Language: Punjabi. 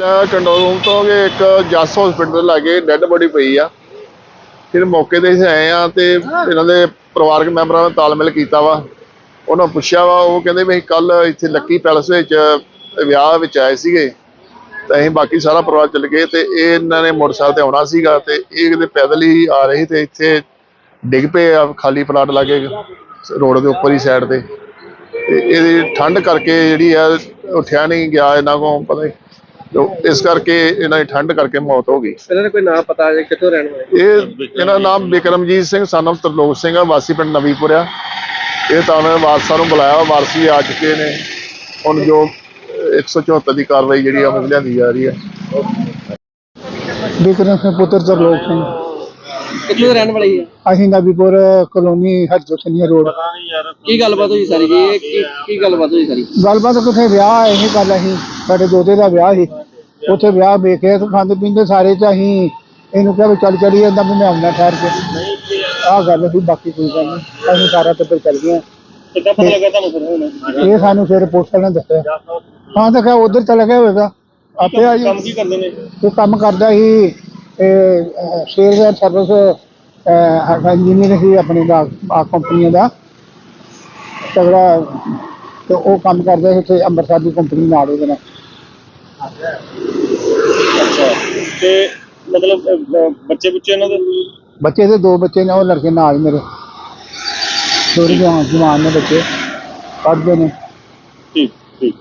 ਕੰਟਰੋਲ ਰੂਮ ਤੋਂ ਕਿ ਇੱਕ ਜੱਸ ਹਸਪੀਟਲ ਲਾਗੇ ਡੈੱਡ ਬੋਡੀ ਪਈ ਆ। ਫਿਰ ਮੌਕੇ ਤੇ ਅਸੀਂ ਆਏ ਆ ਤੇ ਇਹਨਾਂ ਦੇ ਪਰਿਵਾਰਕ ਮੈਂਬਰਾਂ ਨਾਲ ਤਾਲਮੇਲ ਕੀਤਾ ਵਾ। ਉਹਨਾਂ ਪੁੱਛਿਆ ਵਾ, ਉਹ ਕਹਿੰਦੇ ਵੀ ਕੱਲ ਇੱਥੇ ਲੱਕੀ ਪੈਲਸ ਵਿੱਚ ਵਿਆਹ ਵਿੱਚ ਆਏ ਸੀਗੇ। ਤੇ ਅਸੀਂ ਬਾਕੀ ਸਾਰਾ ਪਰਿਵਾਰ ਚੱਲ ਗਏ ਤੇ ਇਹ ਇਹਨਾਂ ਨੇ ਮੋਟਰਸਾਈਕਲ ਤੇ ਆਉਣਾ ਸੀਗਾ ਤੇ ਇਹ ਕਿਤੇ ਪੈਦਲ ਹੀ ਆ ਰਹੇ ਸੀ ਤੇ ਇੱਥੇ ਡਿੱਗ ਪਏ ਆ ਖਾਲੀ ਪਲਾਟ ਲਾਗੇ ਰੋਡ ਦੇ ਉੱਪਰ ਹੀ ਸਾਈਡ ਤੇ। ਤੇ ਇਹਦੀ ਠੰਡ ਕਰਕੇ ਜਿਹੜੀ ਆ, ਉੱਠਿਆ ਨਹੀਂ ਗਿਆ ਇਹਨਾਂ ਕੋਲ, ਪਤਾ ਇਸ ਕਰਕੇ ਇਹਨਾਂ ਦੀ ਠੰਡ ਕਰਕੇ ਮੌਤ ਹੋ ਗਈ। ਇਹਨਾਂ ਨੇ ਕੋਈ ਨਾਂ ਪਤਾ ਜੇ ਕਿੱਥੋਂ ਰਹਿਣ ਵਾਲੇ? ਇਹ ਇਹਨਾਂ ਦਾ ਨਾਮ ਬਿਕਰਮਜੀਤ ਸਿੰਘ of ਤਰਲੋਕ ਸਿੰਘ ਆ ਵਾਸੀ ਪਿੰਡ ਨਵੀਪੁਰ ਆ। ਇਹ ਤਾਂ ਉਹਨਾਂ ਨੇ ਵਾਰਸਾਂ ਨੂੰ ਬੁਲਾਇਆ ਵਾ, ਵਾਰਸ ਆ ਚੁੱਕੇ ਨੇ। ਹੁਣ ਜੋ 174 ਦੀ ਕਾਰਵਾਈ ਜਿਹੜੀ ਆ ਉਹ ਲਿਆਂਦੀ ਜਾ ਰਹੀ ਹੈ ਵਿਕਰਮ ਸਿੰਘ ਪੁੱਤਰ ਤਰਲੋਕ ਸਿੰਘ। ਕਿੱਥੋਂ ਦੇ ਰਹਿਣ ਵਾਲੇ ਹੀ ਆ ਅਸੀਂ ਨਬੀਪੁਰ ਕਲੋਨੀ ਹਰਜੋਤਨੀਆ ਰੋਡ। ਕੀ ਗੱਲਬਾਤ ਹੋਈ ਸਾਰੀ? ਜੀ ਇਹ ਕੀ ਕੀ ਗੱਲਬਾਤ ਹੋਈ ਸਾਰੀ? ਗੱਲਬਾਤ ਕਿਥੇ ਵਿਆਹ ਇਹ ਗੱਲ ਅਸੀਂ ਸਾਡੇ ਦੋਤੇ ਦਾ ਵਿਆਹ ਸੀ। ਉੱਥੇ ਵਿਆਹ ਵੇਖਿਆ ਤੇ ਖਾਂਦੇ ਪੀਂਦੇ ਸਾਰੇ ਅਸੀਂ ਇਹਨੂੰ ਕਿਹਾ ਵੀ ਚੱਲ ਕਹਿੰਦਾ ਵੀ ਮੈਂ ਆਉਣਾ ਠਹਿਰ ਕੇ। ਆਹ ਗੱਲ ਸੀ ਬਾਕੀ ਕੋਈ ਗੱਲ ਨਹੀਂ। ਅਸੀਂ ਸਾਰਾ ਟੱਬਰ ਚੱਲ ਗਏ ਹਾਂ। ਕਿੱਦਾਂ ਪਤਾ ਲੱਗਾ ਤੁਹਾਨੂੰ ਫਿਰ ਹੁਣ? ਇਹ ਸਾਨੂੰ ਫਿਰ ਪੁਲਿਸ ਨੇ ਦੱਸਿਆ। ਹਾਂ ਤਾਂ ਕਿਹਾ ਉਧਰ ਚਲਾ ਗਿਆ ਹੋਵੇਗਾ। ਆਪੇ ਆ ਜੀ ਕੰਮ ਕੀ ਕਰਦੇ ਨੇ? ਉਹ ਕੰਮ ਕਰਦਾ ਸੀ ਸ਼ੇਅਰਵੇਅਰ ਸਰਵਿਸ ਇੰਜੀਨੀਅਰ ਸੀ ਆਪਣੀ ਦਾ ਆ ਕੰਪਨੀਆਂ ਦਾ। ਤਗੜਾ ਤੇ ਉਹ ਕੰਮ ਕਰਦਾ ਸੀ ਇੱਥੇ ਅੰਮ੍ਰਿਤਸਰ ਦੀ ਕੰਪਨੀ ਨਾਲ ਉਹਦੇ ਨਾਲ। ਤੇ ਮਤਲਬ ਬੱਚੇ ਬੁੱਚੇ ਇਹਨਾਂ ਦੇ? ਬੱਚੇ ਦੇ ਦੋ ਬੱਚੇ ਨੇ ਉਹ ਲੜਕੇ ਨਾਲ ਮੇਰੇ। ਥੋੜੀ ਜਵਾਨ ਜਵਾਨ ਨੇ ਬੱਚੇ ਪੜ੍ਹਦੇ ਨੇ। ਠੀਕ ਠੀਕ।